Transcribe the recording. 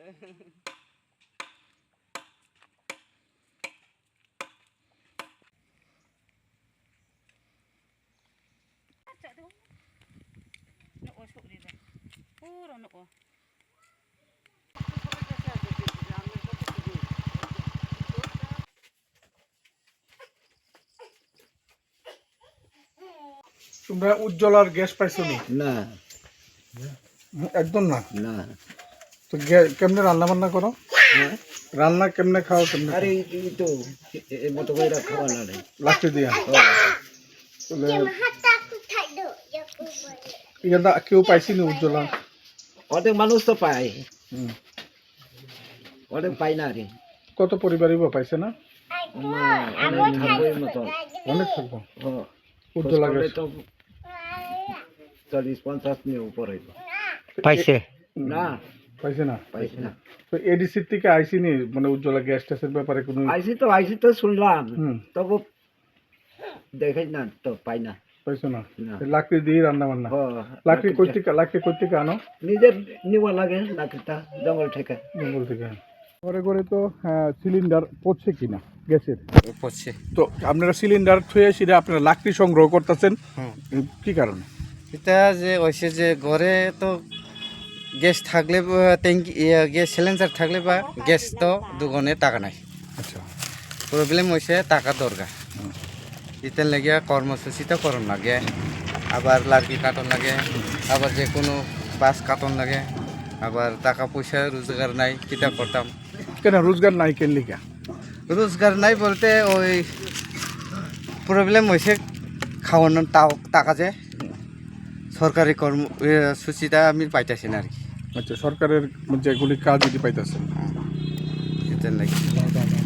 Noo sok di ba. Puro noo. তোমরা উজ্জ্বলার gas পাইছো নি না একদম না না তো কেমনে রান্না বান্না করো? হ্যাঁ। রান্না কেমনে খাও কেমনে আরে এই- তো এ- এই মতো করে খাওয়া না রে। লাকড়ি দিয়া। ইয়াদা কেউ পাইছি নি উজ্জ্বলা। অনেক মানুষ তো পায়। অনেক পাই না রে। কত পরিবারই বা পাইছে না? অনেক থাকব উজ্জ্বলা করলে গ্যাস তো চল্লিশ পঞ্চাশ নিয়ে উপর। পাইছে। না। পাইছে না? পাইছি না। তো এডিসির থেকে আইসি নি মানে উজ্জ্বলা গ্যাস ট্যাসের ব্যাপারে কোনো আইসি তো আইসি তো শুনলাম। তবু দেখাই না তো পাই না। পাইছো না। লাকড়ি দিয়ে রান্না বান্না। লাকড়ি কই থেকে লাকড়ি কই থেকে আনো? নিজের নিবা লাগে লাকড়িটা জঙ্গল থেকে। জঙ্গল থেকে ঘরে ঘরে তো সিলিন্ডার পড়ছে কিনা গ্যাসের? পড়ছে। তো আপনারা সিলিন্ডার থুয়ে সেটা আপনারা লাকড়ি সংগ্রহ করতেছেন কি কারণে? এটা যে হয়েছে যে ঘরে তো গ্যাস থাকলে বা ট্যাঙ্কি গ্যাস সিলিন্ডার থাকলে বা গ্যাস তো দুগুণে টাকা নাই। আচ্ছা। প্রবলেম হয়েছে টাকা দরকার। ইতেন লাগে কর্মসূচিটা করণ লাগে আবার লার্কি কাটন লাগে আবার যে কোনো বাস কাটন লাগে আবার টাকা পয়সা রোজগার নাই কিতা করতাম? কেন রোজগার নাই কেন লিখা রোজগার নাই বলতে ওই প্রবলেম হয়েছে খাওয়ানোর টাকা যে। সরকারি কর্ম সূচিটা আমি পাইতেছি না আর কি। আচ্ছা সরকারের যেগুলি কাজ যদি পাইতেছেন? এটার লাগে।